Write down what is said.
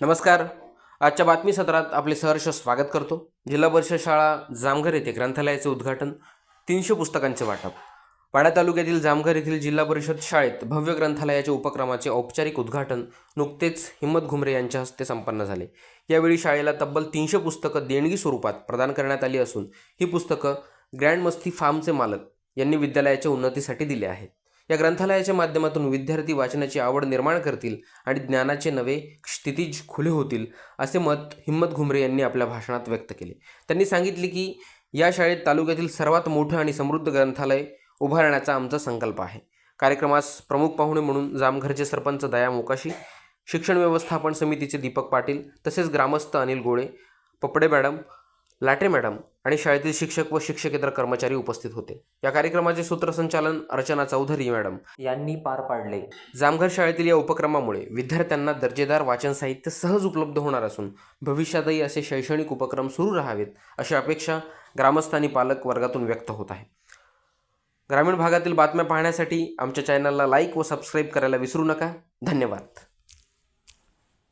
नमस्कार. आजच्या बातमी सत्रात आपले सहर्ष स्वागत करतो. जिल्हा परिषद शाळा जामघर येथे ग्रंथालयाचे उद्घाटन तीनशे पुस्तकांचे वाटप. पाडा तालुक्यातील जामघर येथील जिल्हा परिषद शाळेत भव्य ग्रंथालयाच्या उपक्रमाचे औपचारिक उद्घाटन नुकतेच हिम्मत घुमरे यांच्या हस्ते संपन्न झाले. यावेळी शाळेला तब्बल तीनशे पुस्तकं देणगी स्वरूपात प्रदान करण्यात आली असून ही पुस्तकं ग्रँड मस्ती फार्मचे मालक यांनी विद्यालयाच्या उन्नतीसाठी दिले आहेत. या ग्रंथालयाच्या माध्यमातून विद्यार्थी वाचनाची आवड निर्माण करतील आणि ज्ञानाचे नवे स्थितीज खुले होतील असे मत हिम्मत घुमरे यांनी आपल्या भाषणात व्यक्त केले. त्यांनी सांगितले की या शाळेत तालुक्यातील सर्वात मोठं आणि समृद्ध ग्रंथालय उभारण्याचा आमचा संकल्प आहे. कार्यक्रमास प्रमुख पाहुणे म्हणून जामघरचे सरपंच दया मोकाशी शिक्षण व्यवस्थापन समितीचे दीपक पाटील तसेच ग्रामस्थ अनिल गोळे पपडे मॅडम लाटे मॅडम आणि शाळेतील शिक्षक व शिक्षकेतर कर्मचारी उपस्थित होते. या कार्यक्रमाचे सूत्रसंचालन अर्चना चौधरी मॅडम यांनी पार पाडले. जामघर शाळेतील या उपक्रमामुळे विद्यार्थ्यांना दर्जेदार वाचन साहित्य सहज उपलब्ध होणार असून भविष्यातही असे शैक्षणिक उपक्रम सुरू राहावेत अशी अपेक्षा ग्रामस्थानी पालक वर्गातून व्यक्त होत आहे. ग्रामीण भागातील बातम्या पाहण्यासाठी आमच्या चॅनलला लाईक व सबस्क्राईब करायला विसरू नका. धन्यवाद.